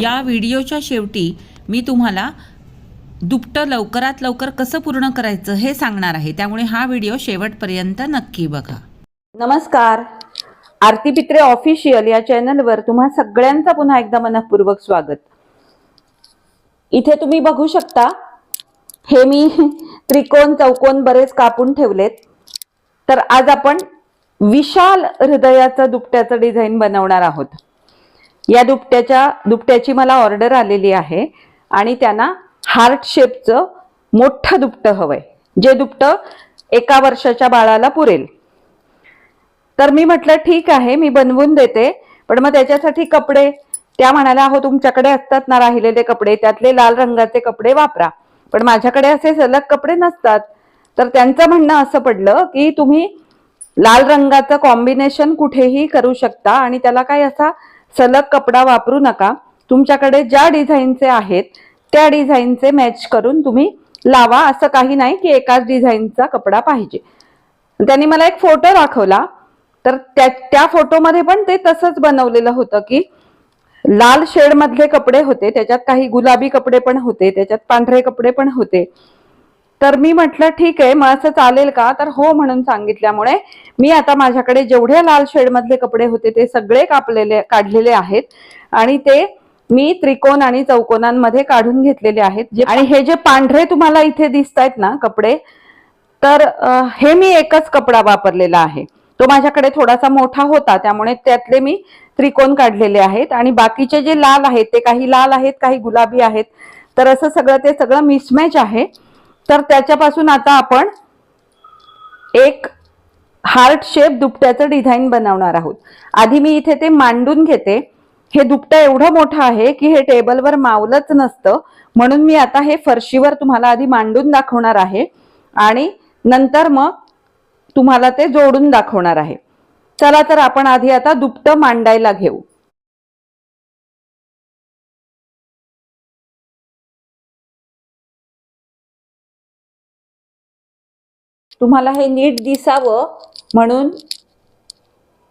या व्हिडिओच्या शेवटी मी तुम्हाला दुपटं लवकरात लवकर कसं पूर्ण करायचं हे सांगणार आहे. त्यामुळे हा व्हिडिओ शेवटपर्यंत नक्की बघा. नमस्कार. आरती पित्रे ऑफिशियल या चॅनलवर तुम्हा सगळ्यांचा पुन्हा एकदा मनपूर्वक स्वागत. इथे तुम्ही बघू शकता हे मी त्रिकोण चौकोन बरेच कापून ठेवलेत. तर आज आपण विशाल हृदयाचं दुपट्याचं डिझाईन बनवणार आहोत. या दुपट्याच्या दुपट्याची मला ऑर्डर आलेली आहे आणि त्यांना हार्ट शेपचं मोठं दुपटं हवंय. जे दुपटं एका वर्षाच्या बाळाला पुरेल. तर मी म्हटलं ठीक आहे मी बनवून देते. पण मग त्याच्यासाठी कपडे. त्या म्हणाल्या अहो तुमच्याकडे असतात ना राहिलेले कपडे त्यातले लाल रंगाचे कपडे वापरा. पण माझ्याकडे असे सलग कपडे नसतात. तर त्यांचं म्हणणं असं पडलं की तुम्ही लाल रंगाचं कॉम्बिनेशन कुठेही करू शकता आणि त्याला काही असा सलग कपडा वापरू नका. तुमच्याकडे ज्या डिझाईनचे आहेत त्या डिझाईनचे मॅच करून तुम्ही लावा. असं काही नाही की एकाच डिझाईनचा कपडा पाहिजे. त्यांनी मला एक फोटो दाखवला. तर त्या त्या फोटोमध्ये पण ते तसंच बनवलेलं होतं की लाल शेड मधले कपडे होते त्याच्यात काही गुलाबी कपडे पण होते त्याच्यात पांढरे कपडे पण होते. तर मी म्हटलं ठीक आहे मग असं चालेल का? तर हो म्हणून सांगितल्यामुळे मी आता माझ्याकडे जेवढे लाल शेड मधले कपडे होते ते सगळे कापलेले काढलेले आहेत. आणि ते मी त्रिकोण आणि चौकोनांमध्ये काढून घेतलेले आहेत. आणि हे जे पांढरे तुम्हाला इथे दिसत आहेत ना कपडे तर हे मी एकच कपडा वापरलेला आहे. तो माझ्याकडे थोडासा मोठा होता त्यामुळे त्यातले मी त्रिकोण काढलेले आहेत. आणि बाकीचे जे लाल आहेत ते काही लाल आहेत काही गुलाबी आहेत. तर असं सगळं ते सगळं मिसमॅच आहे. तर त्याच्यापासून आता आपण एक हार्ट शेप दुपट्याचं डिझाईन बनवणार आहोत. आधी मी इथे ते मांडून घेते. हे दुपटं एवढं मोठं आहे की हे टेबलवर मावलंच नसतं. म्हणून मी आता हे फरशीवर तुम्हाला आधी मांडून दाखवणार आहे. आणि नंतर मग तुम्हाला ते जोडून दाखवणार आहे. चला तर आपण आधी आता दुपटं मांडायला घेऊ. तुम्हाला हे नीट दिसावं म्हणून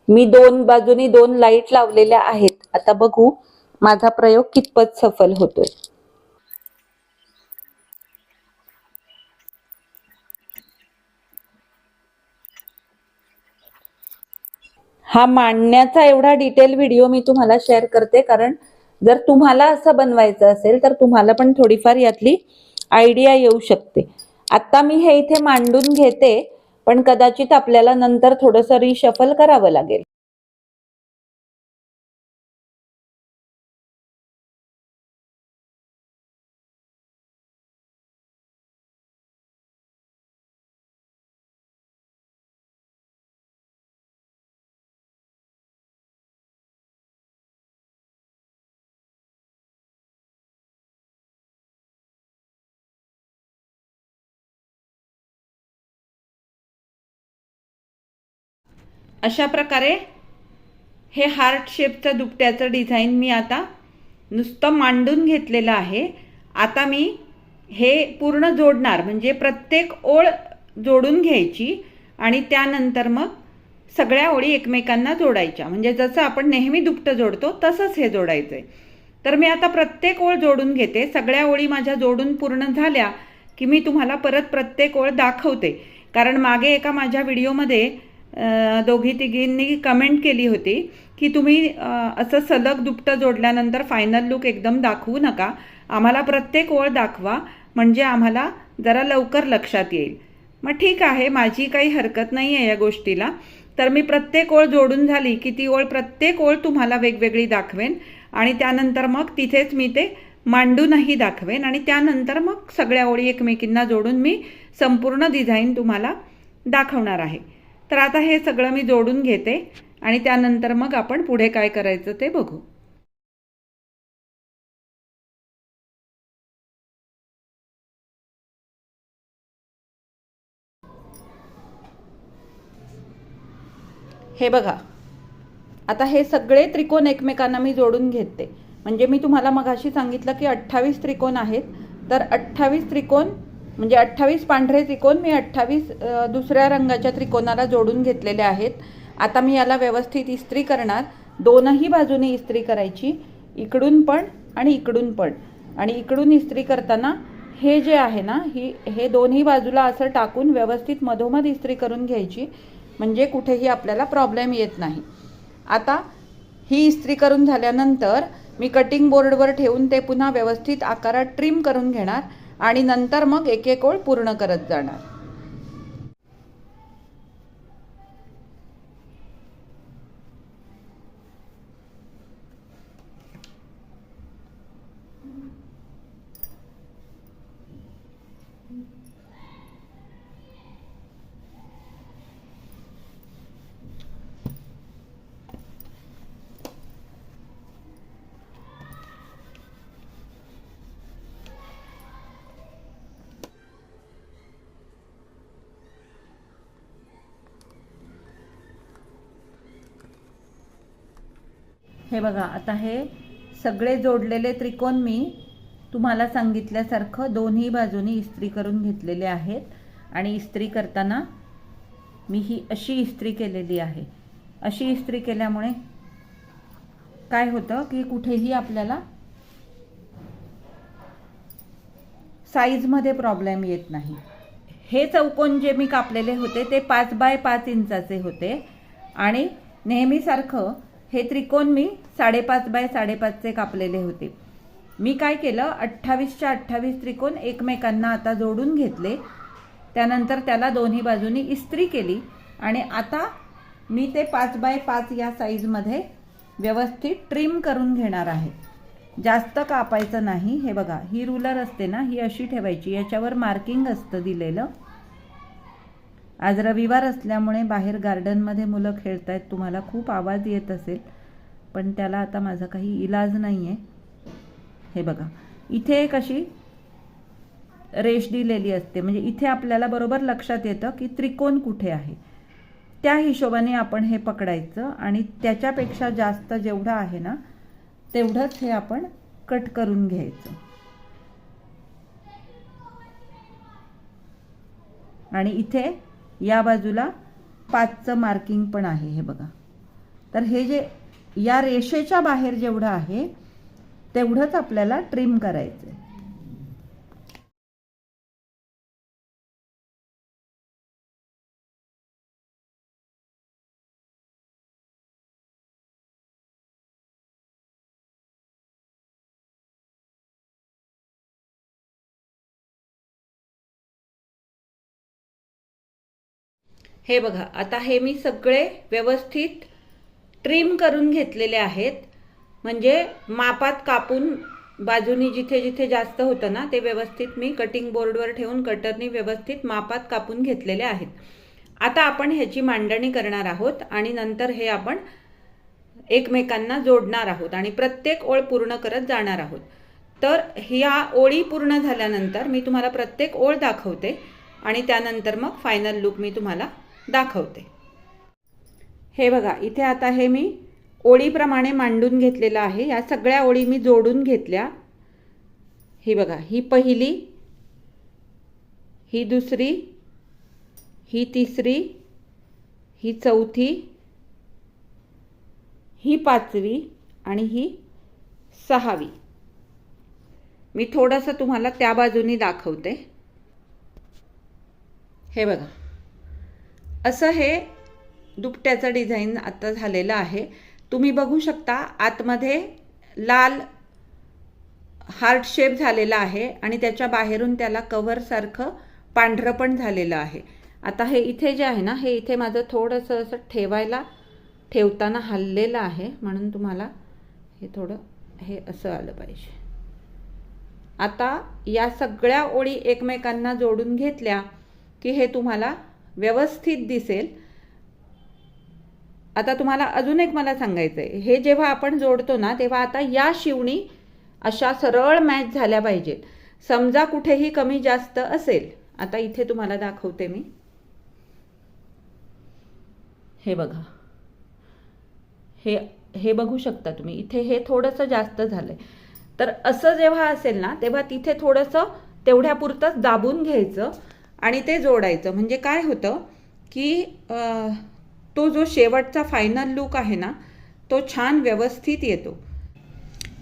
मी दोन बाजूनी दोन लाइट लावलेल्या आहेत. आता बघू माझा प्रयोग कितपत सफल होतोय. हा मांडण्याचा एवढा डिटेल व्हिडिओ मी तुम्हाला शेअर करते कारण जर तुम्हाला असं बनवायचं असेल तर तुम्हाला पण थोडीफार यातली आयडिया येऊ शकते. आता मी हे इथे मांडून घेते पण कदाचित आपल्याला नंतर थोडंसं रिशफल करावं लागेल. अशा प्रकारे हे हार्ट शेपचं दुपट्याचं डिझाईन मी आता नुसतं मांडून घेतलेलं आहे. आता मी हे पूर्ण जोडणार म्हणजे प्रत्येक ओळ जोडून घ्यायची आणि त्यानंतर मग सगळ्या ओळी एकमेकांना जोडायच्या. म्हणजे जसं आपण नेहमी दुपटं जोडतो तसंच हे जोडायचं आहे तर मी आता प्रत्येक ओळ जोडून घेते. सगळ्या ओळी माझ्या जोडून पूर्ण झाल्या की मी तुम्हाला परत प्रत्येक ओळ दाखवते. कारण मागे एका माझ्या व्हिडिओमध्ये दोघी तिघींनी कमेंट केली होती की तुम्ही असं सलग दुपटं जोडल्यानंतर फायनल लुक एकदम दाखवू नका. आम्हाला प्रत्येक ओळ दाखवा म्हणजे आम्हाला जरा लवकर लक्षात येईल. मग ठीक आहे माझी काही हरकत नाही आहे या गोष्टीला. तर मी प्रत्येक ओळ जोडून झाली की ती ओळ प्रत्येक ओळ तुम्हाला वेगवेगळी दाखवेन आणि त्यानंतर मग तिथेच मी ते मांडूनही दाखवेन आणि त्यानंतर मग सगळ्या ओळी एकमेकींना जोडून मी संपूर्ण डिझाईन तुम्हाला दाखवणार आहे. तर आता हे सगळं मी जोडून घेते आणि त्यानंतर मग आपण पुढे काय करायचं ते बघू. हे बघा. आता हे सगळे त्रिकोण एकमेकांना मी जोडून घेते. म्हणजे मी तुम्हाला मगाशी सांगितलं की अठ्ठावीस त्रिकोण आहेत. तर अठ्ठावीस त्रिकोण म्हणजे अठ्ठावीस पांढरे त्रिकोण मी अठ्ठावीस दुसऱ्या रंगाच्या त्रिकोणाला जोडून घेतलेले आहेत. आता मी याला व्यवस्थित इस्त्री करणार. दोनही बाजूने इस्त्री करायची. इकडून पण आणि इकडून पण. आणि इकडून इस्त्री करताना हे जे आहे ना ही हे दोन्ही बाजूला असं टाकून व्यवस्थित मधोमध इस्त्री करून घ्यायची. म्हणजे कुठेही आपल्याला प्रॉब्लेम येत नाही. आता ही इस्त्री करून झाल्यानंतर मी कटिंग बोर्डवर ठेवून ते पुन्हा व्यवस्थित आकारात ट्रिम करून घेणार. आणि नंतर मग एक एक ओळ पूर्ण करत जाणार. हे बघा आता हे सगळे जोडलेले त्रिकोण मी तुम्हाला सांगितल्यासारखं दोन्ही बाजूनी इस्त्री करून घेतलेले आहेत. आणि इस्त्री करताना मी ही अशी इस्त्री केलेली आहे. अशी इस्त्री केल्यामुळे काय होतं की कुठेही आपल्याला साईजमध्ये प्रॉब्लेम येत नाही. हे चौकोन जे मी कापलेले होते ते पाच बाय पाच इंचाचे होते. आणि नेहमीसारखं हे त्रिकोण मी साडेपाच बाय साडेपाचचे कापलेले होते. मी काय केलं? अठ्ठावीसच्या अठ्ठावीस त्रिकोण एकमेकांना आता जोडून घेतले. त्यानंतर त्याला दोन्ही बाजूनी इस्त्री केली आणि आता मी ते पाच बाय पाच या साईजमध्ये व्यवस्थित ट्रिम करून घेणार आहे. जास्त कापायचं नाही. हे बघा ही रुलर असते ना ही अशी ठेवायची याच्यावर मार्किंग असतं दिलेलं. आज रविवार असल्यामुळे बाहेर गार्डनमध्ये मुलं खेळत आहेत तुम्हाला खूप आवाज येत असेल पण त्याला आता माझा काही इलाज नाही आहे हे बघा इथे एक अशी रेष दिलेली असते. म्हणजे इथे आपल्याला बरोबर लक्षात येतं की त्रिकोण कुठे आहे. त्या हिशोबाने आपण हे पकडायचं आणि त्याच्यापेक्षा जास्त जेवढं आहे ना तेवढंच हे आपण कट करून घ्यायचं. आणि इथे या बाजूला पाचचं मार्किंग पण आहे हे बघा. तर हे जे या रेषेच्या बाहेर जेवढं आहे तेवढंच आपल्याला ट्रिम करायचं आहे हे बघा आता हे मी सगळे व्यवस्थित ट्रिम करून घेतलेले आहेत. म्हणजे मापात कापून बाजूनी जिथे जिथे जास्त होतं ना ते व्यवस्थित मी कटिंग बोर्डवर ठेवून कटरनी व्यवस्थित मापात कापून घेतलेले आहेत. आता आपण ह्याची मांडणी करणार आहोत आणि नंतर हे आपण एकमेकांना जोडणार आहोत आणि प्रत्येक ओळ पूर्ण करत जाणार आहोत. तर ह्या ओळी पूर्ण झाल्यानंतर मी तुम्हाला प्रत्येक ओळ दाखवते आणि त्यानंतर मग फायनल लुक मी तुम्हाला दाखवते. हे बघा इथे आता हे मी ओळीप्रमाणे मांडून घेतलेलं आहे. या सगळ्या ओळी मी जोडून घेतल्या. ही बघा ही पहिली ही दुसरी ही तिसरी ही चौथी ही पाचवी आणि ही सहावी. मी थोडंसं तुम्हाला त्या बाजूनी दाखवते. हे बघा. असं हे दुपट्याचं डिझाईन आता झालेलं आहे. तुम्ही बघू शकता आतमध्ये लाल हार्ट शेप झालेला आहे आणि त्याच्या बाहेरून त्याला कव्हरसारखं पांढरं पण झालेलं आहे. आता हे इथे जे आहे ना हे इथे माझं थोडंसं असं ठेवायला ठेवताना हललेलं आहे. म्हणून तुम्हाला हे थोडं हे असं आलं पाहिजे. आता या सगळ्या ओळी एकमेकांना जोडून घेतल्या की हे तुम्हाला व्यवस्थित दिसेल. आता तुम्हाला अजून एक मला सांगायचं आहे हे जेव्हा आपण जोडतो ना तेव्हा आता या शिवणी अशा सरळ मॅच झाल्या पाहिजेत. समजा कुठेही कमी जास्त असेल. आता इथे तुम्हाला दाखवते मी. हे बघा. हे हे बघू शकता तुम्ही. इथे हे थोडंसं जास्त झालंय. तर असं जेव्हा असेल ना तेव्हा तिथे थोडंसं तेवढ्यापुरतंच दाबून घ्यायचं. आणि ते जोडायचं. म्हणजे काय होतं की तो जो शेवटचा फायनल लुक आहे ना तो छान व्यवस्थित येतो.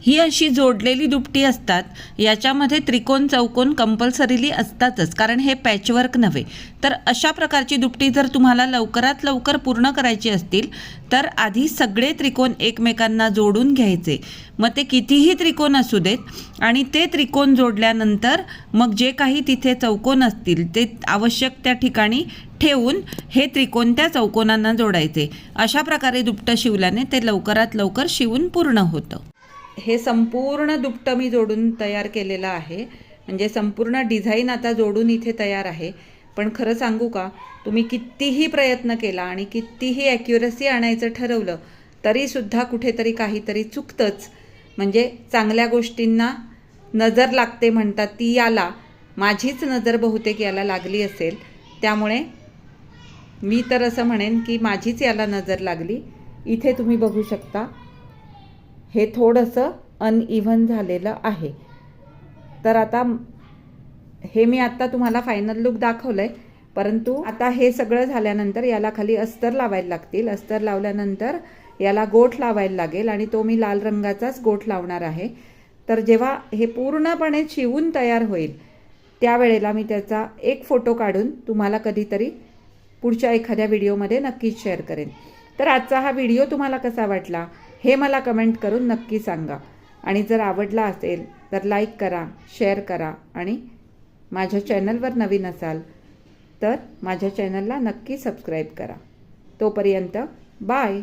ही अशी जोडलेली दुपटी असतात याच्यामध्ये त्रिकोण चौकोन कंपल्सरीली असतातच कारण हे पॅचवर्क नव्हे. तर अशा प्रकारची दुपटी जर तुम्हाला लवकरात लवकर पूर्ण करायची असतील तर आधी सगळे त्रिकोण एकमेकांना जोडून घ्यायचे. मग ते कितीही त्रिकोण असू देत आणि ते त्रिकोण जोडल्यानंतर मग जे काही तिथे चौकोन असतील ते आवश्यक त्या ठिकाणी ठेवून हे त्रिकोण त्या चौकोनांना जोडायचे. अशा प्रकारे दुपटं शिवल्याने ते लवकरात लवकर शिवून पूर्ण होतं. हे संपूर्ण दुपटं मी जोडून तयार केलेलं आहे. म्हणजे संपूर्ण डिझाईन आता जोडून इथे तयार आहे. पण खरं सांगू का तुम्ही कितीही प्रयत्न केला आणि कितीही ॲक्युरसी आणायचं ठरवलं तरीसुद्धा कुठेतरी काहीतरी चुकतंच. म्हणजे चांगल्या गोष्टींना नजर लागते म्हणतात ती याला. माझीच नजर बहुतेक याला लागली असेल. त्यामुळे मी तर असं म्हणेन की माझीच याला नजर लागली. इथे तुम्ही बघू शकता. हे थोडंसं अनइव्हन झालेलं आहे. तर आता हे मी आत्ता तुम्हाला फायनल लुक दाखवलं आहे परंतु आता हे सगळं झाल्यानंतर याला खाली अस्तर लावायला लागतील. अस्तर लावल्यानंतर याला गोठ लावायला लागेल आणि तो मी लाल रंगाचाच गोठ लावणार आहे. तर जेव्हा हे पूर्णपणे शिवून तयार होईल त्यावेळेला मी त्याचा एक फोटो काढून तुम्हाला कधीतरी पुढच्या एखाद्या व्हिडिओमध्ये नक्कीच शेअर करेन. तर आजचा हा व्हिडिओ तुम्हाला कसा वाटला? हे मला कमेंट करून नक्की सांगा. आणि जर आवडला असेल तर लाईक करा शेअर करा आणि माझ्या चॅनलवर नवीन असाल तर माझ्या चॅनलला नक्की सबस्क्राईब करा. तोपर्यंत बाय